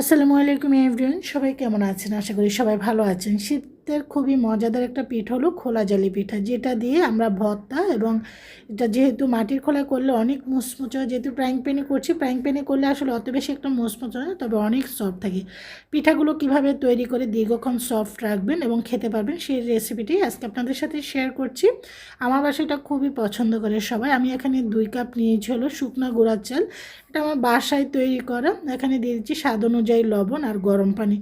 আসসালামু আলাইকুম এভরিওয়ান সবাই কেমন আছেন? আশা করি সবাই ভালো আছেন। শীতের খুবই মজাদার একটা পিঠ হলো খোলা জালি পিঠা, যেটা দিয়ে আমরা ভর্তা এবং এটা যেহেতু মাটির খোলা করলে অনেক মুচমুচে হয়, যেহেতু প্রাইং প্যানে করছি প্রাইং প্যানে করলে আসলে অত বেশি একটা মুচমুচে হয় তবে অনেক সফট থাকে। পিঠাগুলো কীভাবে তৈরি করে দীর্ঘক্ষণ সফট রাখবেন এবং খেতে পারবেন সেই রেসিপিটি আজকে আপনাদের সাথে শেয়ার করছি। আমার বাসায় এটা খুবই পছন্দ করে সবাই। আমি এখানে দুই কাপ নিয়েছি হলো শুকনা গুঁড়ার চাল। এটা আমার বাসায় তৈরি করা। এখানে দিয়ে দিচ্ছি স্বাদ অনুযায়ী লবণ আর গরম পানি।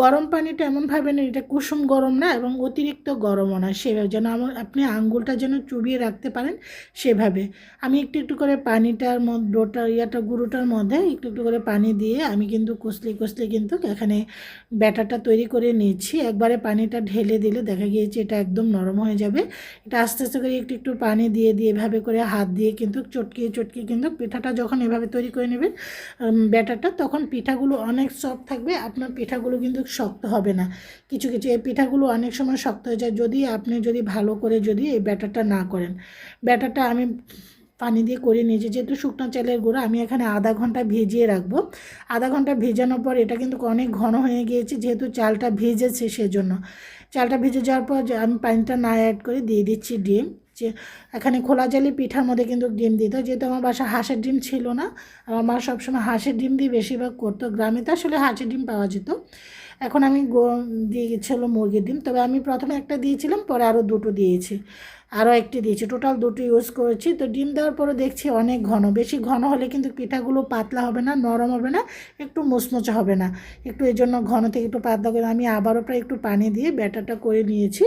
গরম পানিটা এমনভাবে নেই এটা কুসুম গরম না এবং অতিরিক্ত গরমও না, সেভাবে যেন আমার, আপনি আঙ্গুলটা যেন চুবিয়ে রাখতে পারেন সেভাবে। আমি একটু একটু করে পানিটার মধ্যে ডোটা, ইয়াটা, গুঁড়োটার মধ্যে একটু একটু করে পানি দিয়ে আমি কিন্তু কষলে কষলে কিন্তু এখানে ব্যাটারটা তৈরি করে নিয়েছি একবারে পানিটা ঢেলে দিলে দেখা গিয়েছে এটা একদম নরম হয়ে যাবে। এটা আস্তে আস্তে করে একটু একটু পানি দিয়ে দিয়ে এভাবে করে হাত দিয়ে কিন্তু চটকিয়ে চটকিয়ে কিন্তু পিঠাটা যখন এভাবে তৈরি করে নেবেন ব্যাটারটা, তখন পিঠাগুলো অনেক সফট থাকবে। আপনার পিঠাগুলো কিন্তু শক্ত হবে না। কিছু কিছু এই পিঠাগুলো অনেক সময় শক্ত হয়ে যায়। যদি আপনি যদি ভালো করে যদি এই ব্যাটারটা না করেন, ব্যাটারটা আমি পানি দিয়ে করে নিয়েছি। যেহেতু শুকনো চালের গুঁড়ো, আমি এখানে আধা ঘণ্টা ভিজিয়ে রাখব। আধা ঘণ্টা ভেজানোর পর এটা কিন্তু অনেক ঘন হয়ে গিয়েছে, যেহেতু চালটা ভিজেছে সেজন্য। চালটা ভিজে যাওয়ার পর আমি পানিটা না অ্যাড করে দিয়ে দিচ্ছি ডিম। যে এখানে খোলা জালি পিঠার মধ্যে কিন্তু ডিম দিত যেহেতু আমার বাসা হাঁসের ডিম ছিল না, আমার মা সবসময় হাঁসের ডিম দিয়ে বেশিরভাগ করতো। গ্রামে তো আসলে হাঁসের ডিম পাওয়া যেত। এখন আমি দিয়ে গেছিল মুরগির ডিম। তবে আমি প্রথমে একটা দিয়েছিলাম, পরে আরও দুটো দিয়েছি। আরও একটি দিয়েছি। টোটাল দুটো ইউজ করেছি। তো ডিম দেওয়ার পরে দেখছি অনেক ঘন। বেশি ঘন হলে কিন্তু পিঠাগুলো পাতলা হবে না, নরম হবে না, একটু মুচমুচে হবে না। একটু এই জন্য ঘন থেকে একটু পাতলা করে আমি আবারও প্রায় একটু পানি দিয়ে ব্যাটারটা করে নিয়েছি।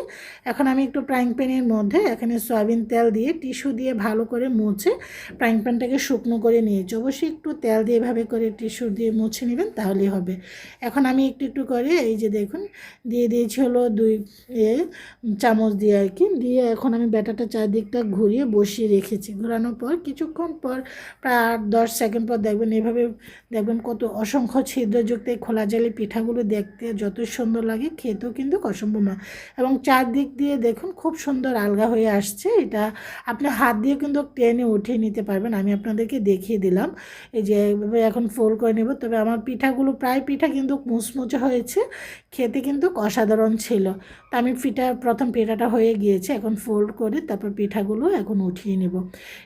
এখন আমি একটু ফ্রাইং প্যানের মধ্যে এখানে সয়াবিন তেল দিয়ে টিস্যু দিয়ে ভালো করে মুছে ফ্রাইং প্যানটাকে শুকনো করে নিয়েছি। অবশ্যই একটু তেল দিয়ে এভাবে করে টিস্যু দিয়ে মুছে নেবেন তাহলেই হবে। এখন আমি একটু একটু করে এই যে দেখুন, দিয়ে দিয়েছি হলো দুই এ চামচ দিয়ে আর কি। দিয়ে এখন আমি ব্যাটারটা চারদিকটা ঘুরিয়ে বসিয়ে রেখেছি। ঘোরানোর পর, কিছুক্ষণ পর, প্রায় আট, দশ সেকেন্ড পর দেখবেন এভাবে দেখবেন কত অসংখ্য ছিদ্রযুক্ত এই খোলা জালি পিঠাগুলো দেখতে যত সুন্দর লাগে, খেতেও কিন্তু অসম্ভব না এবং চারদিক দিয়ে দেখুন খুব সুন্দর আলগা হয়ে আসছে। এটা আপনি হাত দিয়ে কিন্তু টেনে উঠিয়ে নিতে পারবেন। আমি আপনাদেরকে দেখিয়ে দিলাম। এই যে এইভাবে এখন ফোল্ড করে নেব। তবে আমার পিঠাগুলো, প্রায় পিঠা কিন্তু মুচমুচে হয়েছে। খেতে কিন্তু অসাধারণ ছিল। তা আমি পিঠা, প্রথম পিঠাটা হয়ে গিয়েছে। এখন ফোল্ড করে তারপর পিঠাগুলো এখন উঠিয়ে নেব।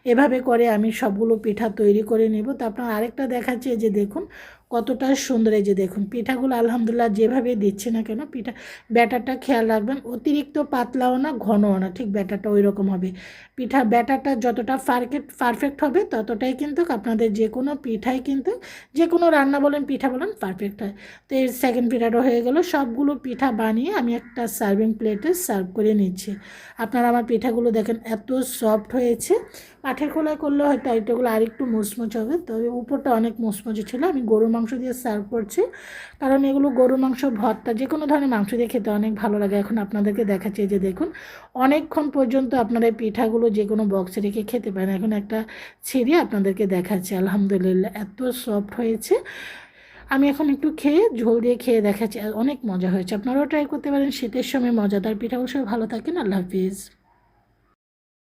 এভাবে করে আমি সবগুলো পিঠা তৈরি করে নেব। তারপর আরেকটা দেখাচ্ছে যে দেখুন কতটা সুন্দর এই যে দেখুন, পিঠাগুলো আলহামদুলিল্লাহ যেভাবে দিচ্ছে না কেন, পিঠা, ব্যাটারটা খেয়াল রাখবেন, অতিরিক্ত পাতলাও না, ঘনও না, ঠিক ব্যাটারটা ওই রকম হবে। পিঠা, ব্যাটারটা যতটা পারফেক্ট পারফেক্ট হবে, ততটাই কিন্তু আপনাদের যে কোনো পিঠাই কিন্তু, যে কোনো রান্না বলেন, পিঠা বলেন পারফেক্ট হয়। তো এই সেকেন্ড পিঠাটা হয়ে গেল, সবগুলো পিঠা বানিয়ে আমি একটা সার্ভিং প্লেটে সার্ভ করে নিচ্ছি। আপনারা আমার পিঠাগুলো দেখেন, এত সফট হয়েছে। কাঠের খোলায় করলে হয়তো এটাগুলো আরেকটু মুচমুচ হবে। তবে উপরটা অনেক মুচমুচে ছিল। আমি গরুর মাংস দিয়ে সার্ভ করছি। কারণ এগুলো গরুর মাংস, ভর্তা যে কোনো ধরনের মাংস দিয়ে খেতে অনেক ভালো লাগে। এখন আপনাদেরকে দেখাচ্ছি যে দেখুন, অনেকক্ষণ পর্যন্ত আপনারা এই পিঠাগুলো যে কোনো বক্সে রেখে খেতে পারেন। এখন একটা ছিঁড়ে আপনাদেরকে দেখাচ্ছি। আলহামদুলিল্লাহ, এত সফট হয়েছে। আমি এখন একটু খেয়ে, ঝোল দিয়ে খেয়ে দেখাচ্ছি। অনেক মজা হয়েছে। আপনারাও ট্রাই করতে পারেন। শীতের সময় মজাদার পিঠা অবশ্যই ভালো থাকেন। আল্লাহ হাফিজ।